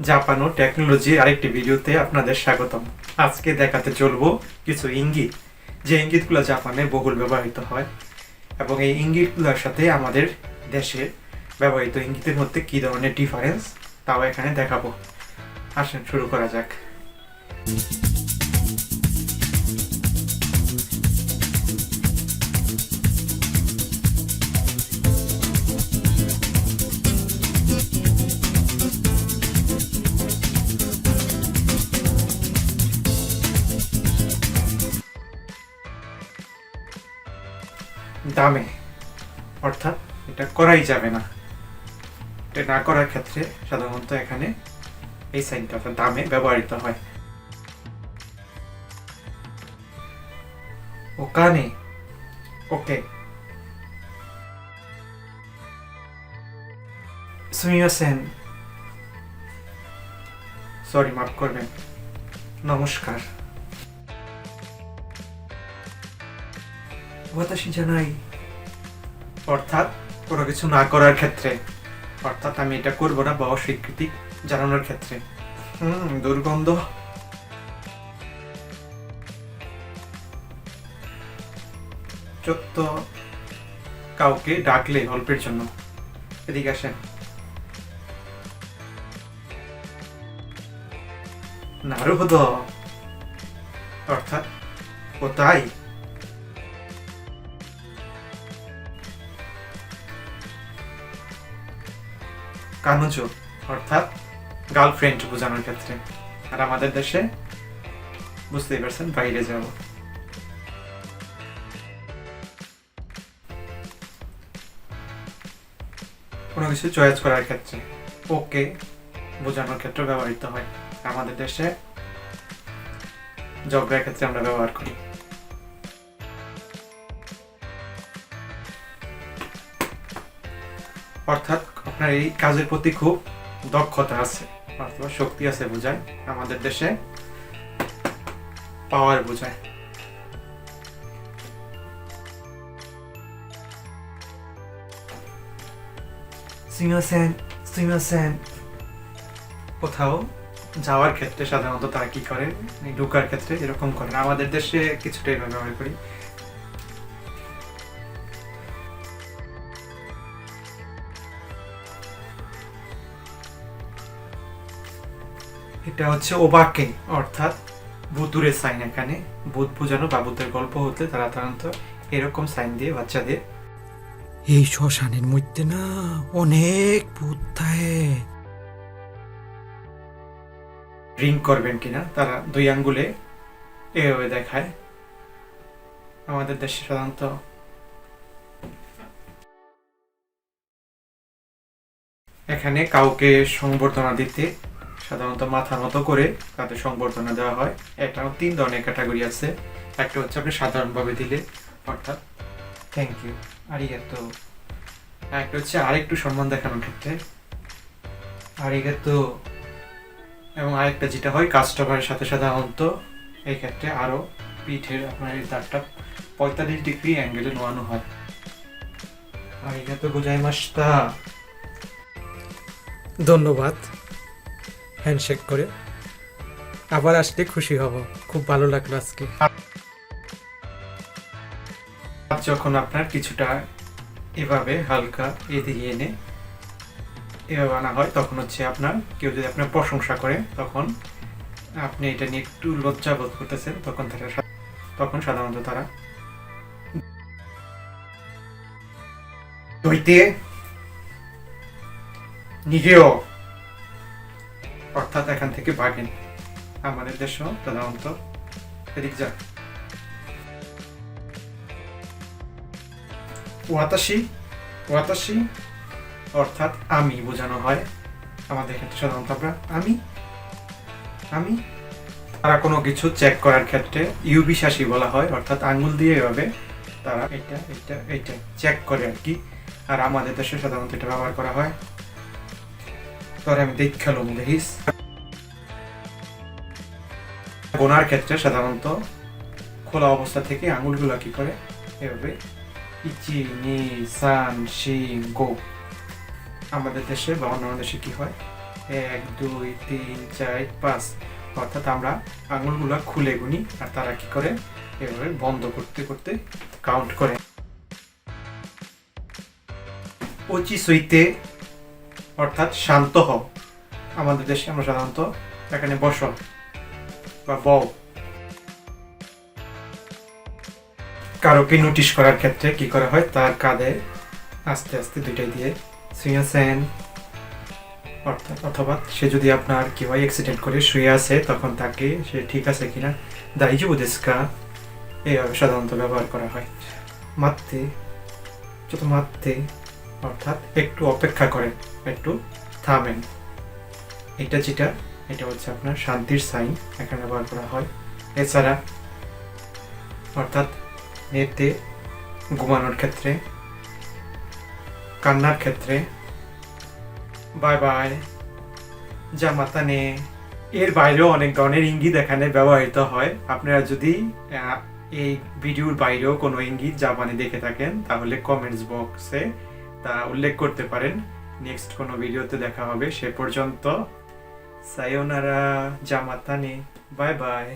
Japan ও technology আরেকটি ভিডিওতে আপনাদের স্বাগতম। আজকে দেখাতে চলবো কিছু ইঙ্গিত, যে ইঙ্গিতগুলো জাপানে বহুল ব্যবহৃত হয় এবং এই ইঙ্গিতগুলোর সাথে আমাদের দেশে ব্যবহৃত ইঙ্গিতের মধ্যে কী ধরনের ডিফারেন্স তাও এখানে দেখাবো। আসেন, শুরু করা যাক। দামে। অর্থাৎ এটা করাই যাবে না। এটা না করার ক্ষেত্রে সাধারণত এখানে এই সাইনটা অর্থাৎ দামে ব্যবহৃত হয়। ওকানে ওকে। সুমিয়াসেন সরি, মাফ করবেন। নমস্কার। ওয়াতাশি জানাই অর্থাৎ কোনো কিছু না করার ক্ষেত্রে। অর্থাৎ আমি এটা করব না, বা অস্বীকৃতি জানানোর ক্ষেত্রে। হুম, দুর্গন্ধ। চত্ব কাউকে ডাকলে অল্পের জন্য। এদিকে আসেন। নারুহদ। অর্থাৎ ও তাই কানুজো, অর্থাৎ গার্লফ্রেন্ড বোঝানোর ক্ষেত্রে। আর আমাদের দেশে বুঝতেই পারছেন, বাইরে যাব। কোনো কিছু চয়েস করার ক্ষেত্রে ওকে বোঝানোর ক্ষেত্রে ব্যবহৃত হয়। আমাদের দেশে ঝগড়ার ক্ষেত্রে আমরা ব্যবহার করি। অর্থাৎ আপনার এই কাজের প্রতি খুব দক্ষতা আছে অথবা শক্তি আছে বোঝায় আমাদের দেশে পাওয়ার বোঝায়। সিমাসেন সিমাসেন কোথাও যাওয়ার ক্ষেত্রে সাধারণত তারা কি করে ঢোকার ক্ষেত্রে এরকম করে আমাদের দেশে কিছুটা এভাবে ব্যবহার করি। এটা হচ্ছে ওবাকে অর্থাৎ ভুতুরের সাইন এখানে। ভূত বোঝানো বা ভূতের গল্প হতে তারা সাধারণত এরকম সাইন দিয়ে বাচ্চাদের। এই শ্মশানের মধ্যে না অনেক ভূত থাকে। রিং করবেন কিনা? তারা দুই আঙ্গুলে এভাবে দেখায়। আমাদের দেশে সাধারণত এখানে কাউকে সংবর্ধনা দিতে সাধারণত মাথার মতো করে তাদের সংবর্ধনা দেওয়া হয়। এটাও তিন ধরনের ক্যাটাগরি আছে। একটা হচ্ছে আপনি সাধারণভাবে দিলে, অর্থাৎ থ্যাংক ইউ আর একটা হচ্ছে আরেকটু সম্মান দেখানোর ক্ষেত্রে। আর তো এবং আরেকটা যেটা হয় কাস্টমারের সাথে সাধারণত, এই ক্ষেত্রে আরও পিঠের আপনার এই দাগটা পঁয়তাল্লিশ ডিগ্রি অ্যাঙ্গেলে নোয়ানো হয়। আরিগাতো গোজাইমাস্তা ধন্যবাদ। হ্যান্ডশেক করে। আবার আসলে খুশি হব। খুব ভালো লাগল আজকে। যখন আপনার কিছুটা এভাবে হালকা এদিকে এনে এভাবে আনা হয়, তখন হচ্ছে আপনার কেউ যদি আপনার প্রশংসা করে, তখন আপনি এটা নিয়ে একটু লজ্জা বোধ করতেছেন, তখন তারা তখন সাধারণত তারা দইতে নিজেও অর্থাৎ এখান থেকে ভাগেন আমাদের দেশেও সাধারণত এদিক যা ওয়াতাশি ওয়াতাশি অর্থাৎ আমি বোঝানো হয়। আমাদের ক্ষেত্রে সাধারণত আমরা আমি আমি। তারা কোনো কিছু চেক করার ক্ষেত্রে ইউবিশ্বাসী বলা হয়, অর্থাৎ আঙ্গুল দিয়ে এভাবে তারা এটা এটা এটা চেক করে আর কি। আর আমাদের দেশে সাধারণত এটা ব্যবহার করা হয় তোরে আমি দেখালাম দেখিস গোনার ক্ষেত্রে সাধারণত খোলা অবস্থা থেকে আঙুলগুলো কি করে? এভাবে ইচি নি সান, শি, গো। আমাদের দেশে বা অন্যান্য দেশে কি হয়? এক, দুই, তিন, চার, পাঁচ। অর্থাৎ আমরা আঙুলগুলা খুলে গুনি আর তারা কি করে? এভাবে বন্ধ করতে করতে কাউন্ট করে। পঁচিশ হইতে অর্থাৎ শান্ত হও। আমাদের দেশে আমরা সাধারণত এখানে বস বা বও কারোকে নোটিশ করার ক্ষেত্রে কি করা হয়? তার কাঁধে আস্তে আস্তে দুইটাই দিয়ে শুয়েছেন অর্থাৎ অথবা সে যদি আপনার কি হয় অ্যাক্সিডেন্ট করে শুয়ে আছে তখন তাকে সে ঠিক আছে কিনা? দাইজু দেশকা। এইভাবে সাধারণত ব্যবহার করা হয়। মারতে, যত মারতে, অর্থাৎ একটু অপেক্ষা করেন। একটু থামেন। এটা যেটা, এটা হচ্ছে আপনার শান্তির সাইন এখানে ব্যবহার করা হয়। এছাড়া অর্থাৎ এতে ঘুমানোর ক্ষেত্রে, কান্নার ক্ষেত্রে বাই বাই জামাতা নে এর বাইরেও অনেক ধরনের ইঙ্গিত এখানে ব্যবহৃত হয়। আপনারা যদি এই ভিডিওর বাইরেও কোনো ইঙ্গিত জাপানি দেখে থাকেন, তাহলে কমেন্টস বক্সে তা উল্লেখ করতে পারেন। নেক্সট কোনো ভিডিওতে দেখা হবে। সে পর্যন্ত সায়োনারা জামাতা নে বাই বাই